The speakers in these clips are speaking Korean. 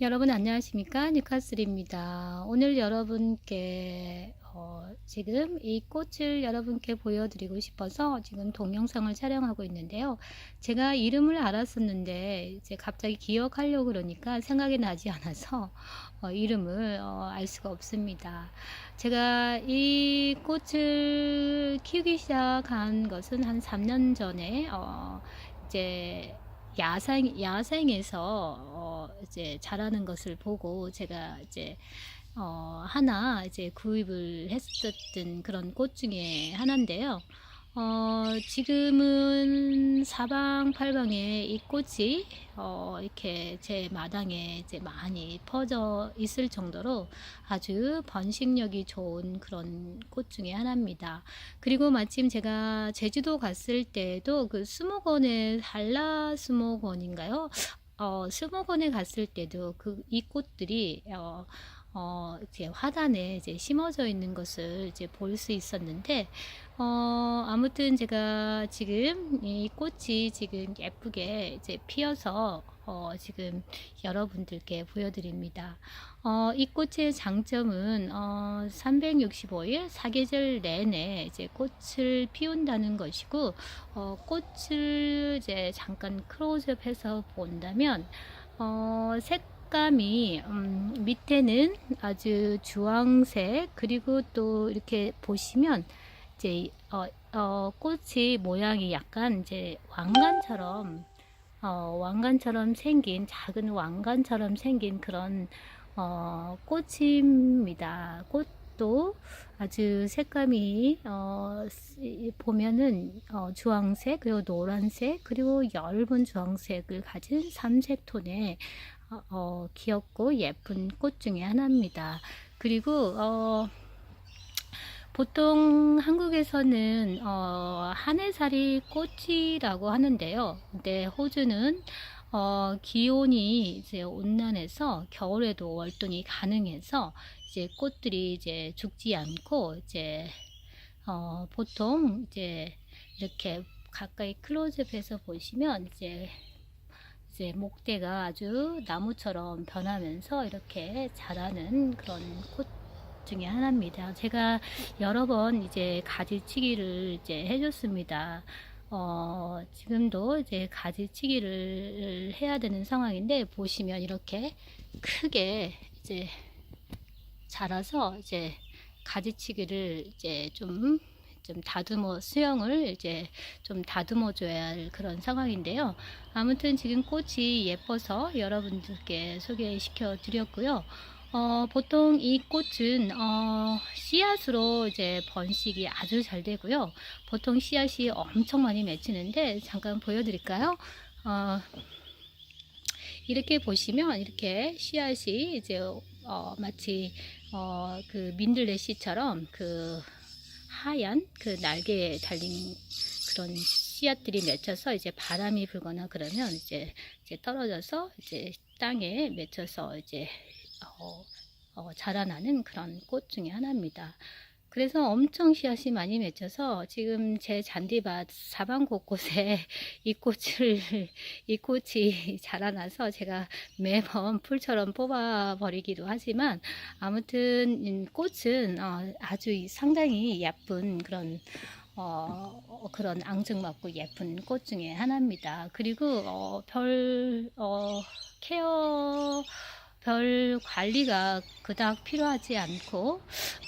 여러분 안녕하십니까 뉴카슬입니다. 오늘 여러분께 어, 지금 이 꽃을 여러분께 보여드리고 싶어서 지금 동영상을 촬영하고 있는데요. 제가 이름을 알았었는데 이제 갑자기 기억하려고 그러니까 생각이 나지 않아서 어, 이름을 어, 알 수가 없습니다. 제가 이 꽃을 키우기 시작한 것은 한 3년 전에 어, 이제 야생 야생에서 어 이제 자라는 것을 보고 제가 이제 어 하나 이제 구입을 했었던 그런 꽃 중에 하나인데요. 어 지금은 사방팔방에 이 꽃이 어 이렇게 제 마당에 이제 많이 퍼져 있을 정도로 아주 번식력이 좋은 그런 꽃 중에 하나입니다. 그리고 마침 제가 제주도 갔을 때도 그 수목원에 한라 수목원인가요? 어, 수목원에 갔을 때도 그 이 꽃들이 어, 어, 이제 화단에 이제 심어져 있는 것을 이제 볼 수 있었는데, 어, 아무튼 제가 지금 이 꽃이 지금 예쁘게 이제 피어서 어, 지금 여러분들께 보여드립니다. 어, 이 꽃의 장점은 어, 365일 사계절 내내 이제 꽃을 피운다는 것이고 어, 꽃을 이제 잠깐 클로즈업해서 본다면 어, 색감이 음, 밑에는 아주 주황색 그리고 또 이렇게 보시면 이제 어, 어, 꽃이 모양이 약간 이제 왕관처럼 어, 왕관처럼 생긴 작은 왕관처럼 생긴 그런 어, 꽃입니다. 꽃도 아주 색감이 어, 보면은 어, 주황색 그리고 노란색 그리고 엷은 주황색을 가진 삼색 톤의 어, 어, 귀엽고 예쁜 꽃 중에 하나입니다. 그리고 어, 보통 한국에서는 어, 한해살이 꽃이라고 하는데요. 근데 호주는 어, 기온이 이제 온난해서 겨울에도 월동이 가능해서 이제 꽃들이 이제 죽지 않고 이제 어, 보통 이제 이렇게 가까이 클로즈업해서 보시면 이제 이제 목대가 아주 나무처럼 변하면서 이렇게 자라는 그런 꽃 중에 하나입니다. 제가 여러 번 이제 가지치기를 이제 해줬습니다. 어, 지금도 이제 가지치기를 해야 되는 상황인데 보시면 이렇게 크게 이제 자라서 이제 가지치기를 이제 좀, 좀 다듬어, 수영을 이제 좀 다듬어 줘야 할 그런 상황인데요. 아무튼 지금 꽃이 예뻐서 여러분들께 소개시켜 드렸고요. 어, 보통 이 꽃은 어, 씨앗으로 이제 번식이 아주 잘 되고요. 보통 씨앗이 엄청 많이 맺히는데 잠깐 보여드릴까요? 어, 이렇게 보시면 이렇게 씨앗이 이제 어, 마치 어, 그 민들레 씨처럼 그 하얀 그 날개에 달린 그런 씨앗들이 맺혀서 이제 바람이 불거나 그러면 이제 이제 떨어져서 이제 땅에 맺혀서 이제 어, 어, 자라나는 그런 꽃 중에 하나입니다. 그래서 엄청 씨앗이 많이 맺혀서 지금 제 잔디밭 사방 곳곳에 이 꽃을 이 꽃이 자라나서 제가 매번 풀처럼 뽑아 버리기도 하지만 아무튼 꽃은 어, 아주 상당히 예쁜 그런 어, 그런 앙증맞고 예쁜 꽃 중에 하나입니다. 그리고 어, 별 어, 케어 별 관리가 그닥 필요하지 않고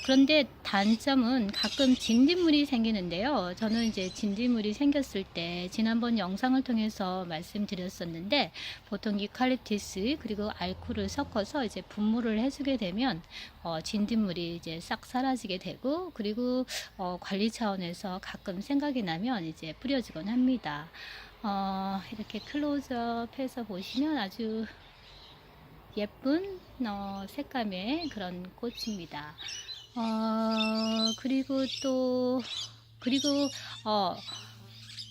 그런데 단점은 가끔 진딧물이 생기는데요. 저는 이제 진딧물이 생겼을 때 지난번 영상을 통해서 말씀드렸었는데 보통 유칼립티스 그리고 알코올을 섞어서 이제 분무를 해주게 되면 어, 진딧물이 이제 싹 사라지게 되고 그리고 어, 관리 차원에서 가끔 생각이 나면 이제 뿌려지곤 합니다. 어, 이렇게 클로즈업 해서 보시면 아주 예쁜 어, 색감의 그런 꽃입니다. 어, 그리고 또 그리고 어,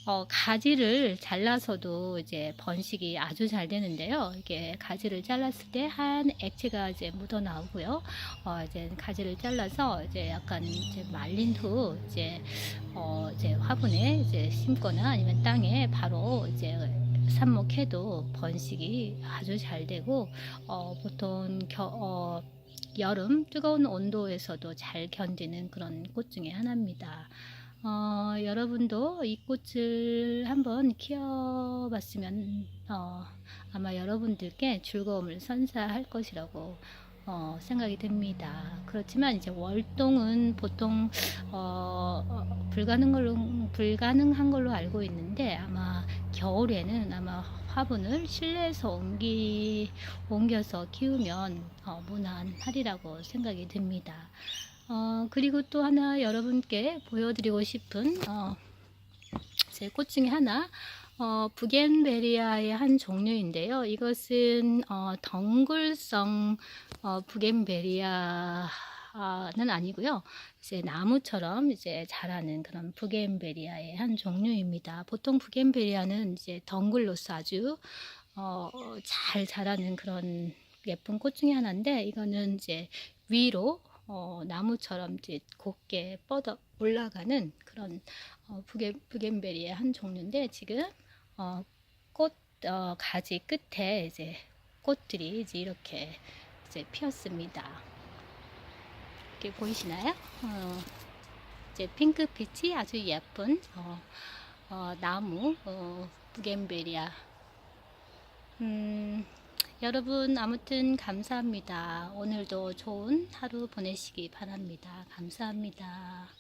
어, 가지를 잘라서도 이제 번식이 아주 잘 되는데요. 이게 가지를 잘랐을 때 한 액체가 이제 묻어 나오고요. 어, 이제 가지를 잘라서 이제 약간 이제 말린 후 이제 어, 이제 화분에 이제 심거나 아니면 땅에 바로 이제 삽목해도 번식이 아주 잘 되고 어, 보통 겨, 어, 여름 뜨거운 온도에서도 잘 견디는 그런 꽃 중에 하나입니다. 어, 여러분도 이 꽃을 한번 키워봤으면 어, 아마 여러분들께 즐거움을 선사할 것이라고 어, 생각이 듭니다. 그렇지만 이제 월동은 보통 어, 어, 불가능 걸로, 불가능한 걸로 알고 있는데 아마 겨울에는 아마 화분을 실내에서 옮기, 옮겨서 키우면 어, 무난하리라고 생각이 듭니다. 어, 그리고 또 하나 여러분께 보여드리고 싶은 어, 제꽃 중에 하나 어, 부겐베리아의 한 종류인데요. 이것은 어, 덩굴성 어, 부겐베리아 는 아니고요. 이제 나무처럼 이제 자라는 그런 부겐베리아의 한 종류입니다. 보통 부겐베리아는 이제 덩굴로서 아주 어, 잘 자라는 그런 예쁜 꽃 중에 하나인데 이거는 이제 위로 어, 나무처럼 이제 곱게 뻗어 올라가는 그런 어, 부겐, 부겐베리의 한 종류인데 지금 어, 꽃 어, 가지 끝에 이제 꽃들이 이제 이렇게 이제 피었습니다. 이렇게 보이시나요? 어, 이제 핑크빛이 아주 예쁜 어, 어, 나무 어, 부겐베리아. 음, 여러분 아무튼 감사합니다. 오늘도 좋은 하루 보내시기 바랍니다. 감사합니다.